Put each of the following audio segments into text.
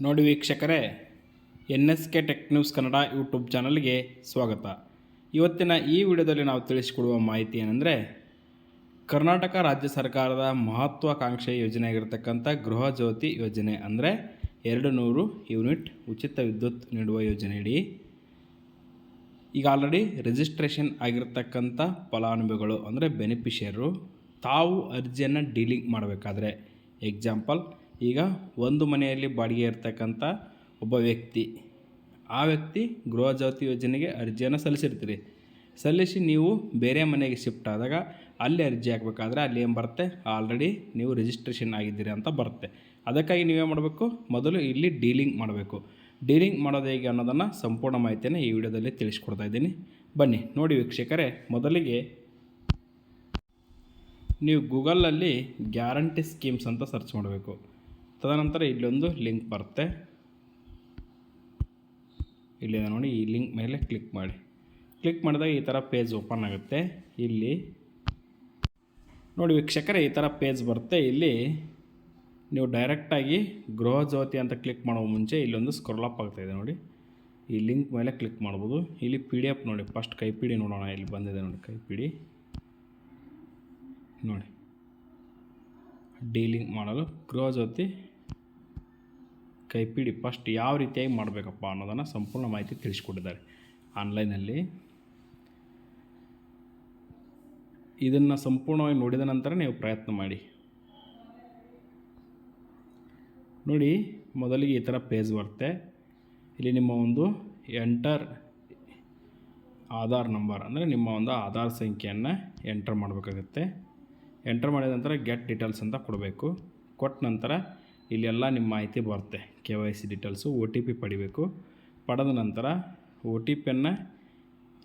ನೋಡಿ ವೀಕ್ಷಕರೇ N S K tech news Kannada YouTube ಚಾನಲ್ಗೆ ಸ್ವಾಗತ. ಇವತ್ತಿನ ಈ ವಿಡಿಯೋದಲ್ಲಿ ನಾವು ತಿಳಿಸಿಕೊಡುವ ಮಾಹಿತಿ ಏನೆಂದರೆ, ಕರ್ನಾಟಕ ರಾಜ್ಯ ಸರ್ಕಾರದ ಮಹತ್ವಾಕಾಂಕ್ಷೆ ಯೋಜನೆಯಾಗಿರ್ತಕ್ಕಂಥ ಗೃಹ ಜ್ಯೋತಿ ಯೋಜನೆ ಅಂದರೆ ಎರಡು ನೂರು ಯೂನಿಟ್ ಉಚಿತ ವಿದ್ಯುತ್ ನೀಡುವ ಯೋಜನೆಯಡಿ ಈಗ ಆಲ್ರೆಡಿ ರಿಜಿಸ್ಟ್ರೇಷನ್ ಆಗಿರತಕ್ಕಂಥ ಫಲಾನುಭವಿಗಳು ಅಂದರೆ ಬೆನಿಫಿಷಿಯರು ತಾವು ಅರ್ಜಿಯನ್ನು ಡೀಲಿಂಗ್ ಮಾಡಬೇಕಾದ್ರೆ ಎಕ್ಸಾಂಪಲ್ ಈಗ ಒಂದು ಮನೆಯಲ್ಲಿ ಬಾಡಿಗೆ ಇರ್ತಕ್ಕಂಥ ಒಬ್ಬ ವ್ಯಕ್ತಿ. ಆ ವ್ಯಕ್ತಿ ಗೃಹ ಜ್ಯೋತಿ ಯೋಜನೆಗೆ ಅರ್ಜಿಯನ್ನು ಸಲ್ಲಿಸಿರ್ತೀರಿ. ಸಲ್ಲಿಸಿ ನೀವು ಬೇರೆ ಮನೆಗೆ ಶಿಫ್ಟ್ ಆದಾಗ ಅಲ್ಲಿ ಅರ್ಜಿ ಹಾಕಬೇಕಾದ್ರೆ ಅಲ್ಲಿ ಏನು ಬರುತ್ತೆ? ಆಲ್ರೆಡಿ ನೀವು ರಿಜಿಸ್ಟ್ರೇಷನ್ ಆಗಿದ್ದೀರಿ ಅಂತ ಬರುತ್ತೆ. ಅದಕ್ಕಾಗಿ ನೀವೇ ಮಾಡಬೇಕು? ಮೊದಲು ಇಲ್ಲಿ ಡೀಲಿಂಗ್ ಮಾಡಬೇಕು. ಡೀಲಿಂಗ್ ಮಾಡೋದು ಹೇಗೆ ಅನ್ನೋದನ್ನು ಸಂಪೂರ್ಣ ಮಾಹಿತಿಯನ್ನು ಈ ವಿಡಿಯೋದಲ್ಲಿ ತಿಳಿಸ್ಕೊಡ್ತಾ ಇದ್ದೀನಿ. ಬನ್ನಿ, ನೋಡಿ ವೀಕ್ಷಕರೇ, ಮೊದಲಿಗೆ ನೀವು ಗೂಗಲಲ್ಲಿ ಗ್ಯಾರಂಟಿ ಸ್ಕೀಮ್ಸ್ ಅಂತ ಸರ್ಚ್ ಮಾಡಬೇಕು. ತದನಂತರ ಇಲ್ಲೊಂದು ಲಿಂಕ್ ಬರುತ್ತೆ. ಇಲ್ಲಿದೆ ನೋಡಿ, ಈ ಲಿಂಕ್ ಮೇಲೆ ಕ್ಲಿಕ್ ಮಾಡಿ. ಕ್ಲಿಕ್ ಮಾಡಿದಾಗ ಈ ಥರ ಪೇಜ್ ಓಪನ್ ಆಗುತ್ತೆ. ಇಲ್ಲಿ ನೋಡಿ ವೀಕ್ಷಕರೇ, ಈ ಥರ ಪೇಜ್ ಬರುತ್ತೆ. ಇಲ್ಲಿ ನೀವು ಡೈರೆಕ್ಟಾಗಿ ಗೃಹ ಜ್ಯೋತಿ ಅಂತ ಕ್ಲಿಕ್ ಮಾಡೋ ಮುಂಚೆ ಇಲ್ಲೊಂದು ಸ್ಕ್ರೋಲ್ ಅಪ್ ಆಗ್ತಾಯಿದೆ ನೋಡಿ. ಈ ಲಿಂಕ್ ಮೇಲೆ ಕ್ಲಿಕ್ ಮಾಡ್ಬೋದು. ಇಲ್ಲಿ ಪಿ ಡಿ ಎಫ್ ನೋಡಿ ಫಸ್ಟ್ ಕೈ ಪಿ ಡಿ ನೋಡೋಣ. ಇಲ್ಲಿ ಬಂದಿದೆ ನೋಡಿ ಕೈ ನೋಡಿ. ಡೀಲಿಂಗ್ ಮಾಡಲು ಗೃಹ ಜ್ಯೋತಿ ಕೈ ಪಿಡಿ ಫಸ್ಟ್ ಯಾವ ರೀತಿಯಾಗಿ ಮಾಡಬೇಕಪ್ಪ ಅನ್ನೋದನ್ನು ಸಂಪೂರ್ಣ ಮಾಹಿತಿ ತಿಳಿಸ್ಕೊಟ್ಟಿದ್ದಾರೆ ಆನ್ಲೈನಲ್ಲಿ. ಇದನ್ನು ಸಂಪೂರ್ಣವಾಗಿ ನೋಡಿದ ನಂತರ ನೀವು ಪ್ರಯತ್ನ ಮಾಡಿ. ನೋಡಿ, ಮೊದಲಿಗೆ ಈ ಥರ ಪೇಜ್ ಬರುತ್ತೆ. ಇಲ್ಲಿ ನಿಮ್ಮ ಒಂದು ಎಂಟರ್ ಆಧಾರ್ ನಂಬರ್, ಅಂದರೆ ನಿಮ್ಮ ಒಂದು ಆಧಾರ್ ಸಂಖ್ಯೆಯನ್ನು ಎಂಟರ್ ಮಾಡಬೇಕಾಗುತ್ತೆ. ಎಂಟರ್ ಮಾಡಿದ ನಂತರ ಗೆಟ್ ಡೀಟೇಲ್ಸ್ ಅಂತ ಕೊಡಬೇಕು. ಕೊಟ್ಟ ನಂತರ ಇಲ್ಲೆಲ್ಲ ನಿಮ್ಮ ಮಾಹಿತಿ ಬರುತ್ತೆ. K Y C details, O T P ಪಡಿಬೇಕು. ಪಡೆದ ನಂತರ ಒ ಟಿ ಪಿಯನ್ನು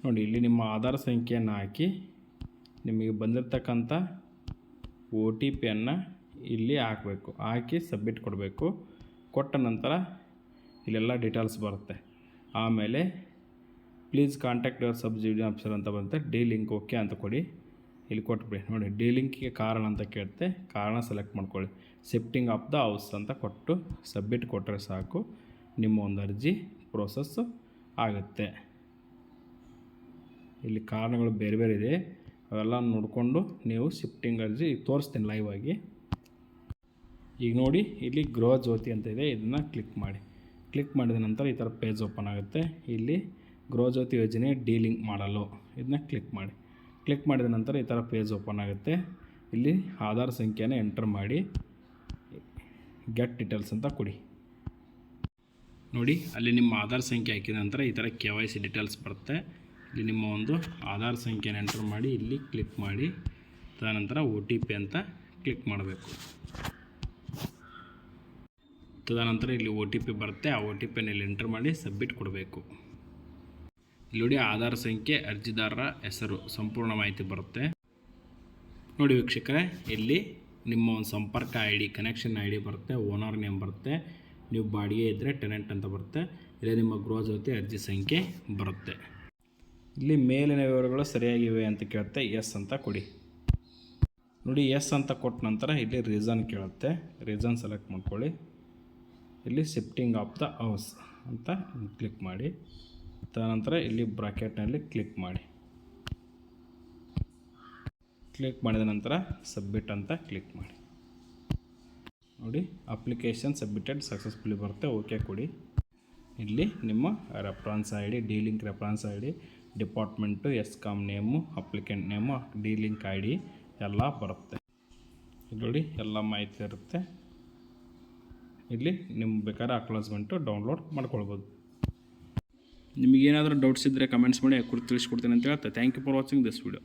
ನೋಡಿ, ಇಲ್ಲಿ ನಿಮ್ಮ ಆಧಾರ್ ಸಂಖ್ಯೆಯನ್ನು ಹಾಕಿ, ನಿಮಗೆ ಬಂದಿರತಕ್ಕಂಥ ಒ ಟಿ ಪಿಯನ್ನು ಇಲ್ಲಿ ಹಾಕಬೇಕು. ಹಾಕಿ ಸಬ್ಮಿಟ್ ಕೊಡಬೇಕು. ಕೊಟ್ಟ ನಂತರ ಇಲ್ಲೆಲ್ಲ ಡೀಟೇಲ್ಸ್ ಬರುತ್ತೆ. ಆಮೇಲೆ, please contact your sub officer ಅಂತ ಬರುತ್ತೆ. ಡಿ ಲಿಂಕ್ ಓಕೆ ಅಂತ ಕೊಡಿ. ಇಲ್ಲಿ ಕೊಟ್ಬಿಡಿ. ನೋಡಿ, ಡೀಲಿಂಕಿಗೆ ಕಾರಣ ಅಂತ ಕೇಳ್ತೆ. ಕಾರಣ ಸೆಲೆಕ್ಟ್ ಮಾಡ್ಕೊಳ್ಳಿ. ಶಿಫ್ಟಿಂಗ್ ಆಫ್ ದ ಹೌಸ್ ಅಂತ ಕೊಟ್ಟು ಸಬ್ಮಿಟ್ ಕೊಟ್ಟರೆ ಸಾಕು. ನಿಮ್ಮ ಒಂದು ಅರ್ಜಿ ಪ್ರೋಸೆಸ್ ಆಗುತ್ತೆ. ಇಲ್ಲಿ ಕಾರಣಗಳು ಬೇರೆ ಬೇರೆ ಇದೆ. ಅವೆಲ್ಲ ನೋಡಿಕೊಂಡು ನೀವು ಶಿಫ್ಟಿಂಗ್ ಅರ್ಜಿ ತೋರಿಸ್ತೀನಿ ಲೈವ್ ಆಗಿ. ಈಗ ನೋಡಿ, ಇಲ್ಲಿ ಗೃಹ ಜ್ಯೋತಿ ಅಂತ ಇದೆ. ಇದನ್ನು ಕ್ಲಿಕ್ ಮಾಡಿ. ಕ್ಲಿಕ್ ಮಾಡಿದ ನಂತರ ಈ ಥರ ಪೇಜ್ ಓಪನ್ ಆಗುತ್ತೆ. ಇಲ್ಲಿ ಗೃಹ ಜ್ಯೋತಿ ಯೋಜನೆ ಡೀಲಿಂಗ್ ಮಾಡಲು. ಇದನ್ನ ಕ್ಲಿಕ್ ಮಾಡಿ. ಕ್ಲಿಕ್ ಮಾಡಿದ ನಂತರ ಈ ಥರ ಪೇಜ್ ಓಪನ್ ಆಗುತ್ತೆ. ಇಲ್ಲಿ ಆಧಾರ್ ಸಂಖ್ಯೆನ ಎಂಟರ್ ಮಾಡಿ. ಗೆಟ್ ಡೀಟೇಲ್ಸ್ ಅಂತ ಕೊಡಿ. ನೋಡಿ, ಅಲ್ಲಿ ನಿಮ್ಮ ಆಧಾರ್ ಸಂಖ್ಯೆ ಹಾಕಿದ ನಂತರ ಈ ಥರ ಕೆ ವೈ ಸಿ ಡೀಟೇಲ್ಸ್ ಬರುತ್ತೆ. ಇಲ್ಲಿ ನಿಮ್ಮ ಒಂದು ಆಧಾರ್ ಸಂಖ್ಯೆನ ಎಂಟರ್ ಮಾಡಿ, ಇಲ್ಲಿ ಕ್ಲಿಕ್ ಮಾಡಿ. ತದನಂತರ ಒ ಟಿ ಪಿ ಅಂತ ಕ್ಲಿಕ್ ಮಾಡಬೇಕು. ತದನಂತರ ಇಲ್ಲಿ ಒ ಟಿ ಪಿ ಬರುತ್ತೆ. ಆ ಒ ಟಿ ಪಿನ ಇಲ್ಲಿ ಎಂಟರ್ ಮಾಡಿ ಸಬ್ಮಿಟ್ ಕೊಡಬೇಕು. ಇಲ್ಲಿ ನೋಡಿ ಆಧಾರ್ ಸಂಖ್ಯೆ, ಅರ್ಜಿದಾರರ ಹೆಸರು ಸಂಪೂರ್ಣ ಮಾಹಿತಿ ಬರುತ್ತೆ. ನೋಡಿ ವೀಕ್ಷಕರೇ, ಇಲ್ಲಿ ನಿಮ್ಮ ಒಂದು ಸಂಪರ್ಕ I D connection I D ಬರುತ್ತೆ ಓನರ್ ನೇಮ್ ಬರುತ್ತೆ, ನೀವು ಬಾಡಿಗೆ ಇದ್ದರೆ ಟೆನೆಂಟ್ ಅಂತ ಬರುತ್ತೆ, ಇಲ್ಲೇ ನಿಮ್ಮ ಗೃಹ ಜೊತೆ ಅರ್ಜಿ ಸಂಖ್ಯೆ ಬರುತ್ತೆ. ಇಲ್ಲಿ ಮೇಲಿನ ವಿವರಗಳು ಸರಿಯಾಗಿವೆ ಅಂತ ಕೇಳುತ್ತೆ ಎಸ್ ಅಂತ ಕೊಡಿ. ನೋಡಿ ಎಸ್ ಅಂತ ಕೊಟ್ಟ ನಂತರ ಇಲ್ಲಿ ರೀಸನ್ ಕೇಳುತ್ತೆ ರೀಸನ್ ಸೆಲೆಕ್ಟ್ ಮಾಡ್ಕೊಳ್ಳಿ. ಇಲ್ಲಿ ಶಿಫ್ಟಿಂಗ್ ಆಫ್ ದ ಹೌಸ್ ಅಂತ ಕ್ಲಿಕ್ ಮಾಡಿ. ತದನಂತರ ಇಲ್ಲಿ ಬ್ರಾಕೆಟ್ನಲ್ಲಿ ಕ್ಲಿಕ್ ಮಾಡಿ. ಕ್ಲಿಕ್ ಮಾಡಿದ ನಂತರ ಸಬ್ಮಿಟ್ ಅಂತ ಕ್ಲಿಕ್ ಮಾಡಿ. ನೋಡಿ ಅಪ್ಲಿಕೇಶನ್ ಸಬ್ಮಿಟೆಡ್ ಸಕ್ಸಸ್ಫುಲಿ ಬರುತ್ತೆ ಓಕೆ ಕೊಡಿ. ಇಲ್ಲಿ ನಿಮ್ಮ reference I D D link reference I D department ESCOM name applicant name D link I D ಎಲ್ಲ ಬರುತ್ತೆ. ನೋಡಿ, ಎಲ್ಲ ಮಾಹಿತಿ ಇರುತ್ತೆ. ಇಲ್ಲಿ ನಿಮ್ಗೆ ಬೇಕಾದ್ರೆ ಅಕ್ಲಾಸ್ಮೆಂಟು ಡೌನ್ಲೋಡ್ ಮಾಡ್ಕೊಳ್ಬೋದು. ನಿಮಗೇನಾದರೂ ಡೌಟ್ಸ್ ಇದ್ದರೆ ಕಮೆಂಟ್ಸ್ ಮಾಡಿ ಕುರಿತು ತಿಳಿಸ್ಕೊಡ್ತೀನಿ ಅಂತ ಹೇಳ್ತಾ thank you for watching this video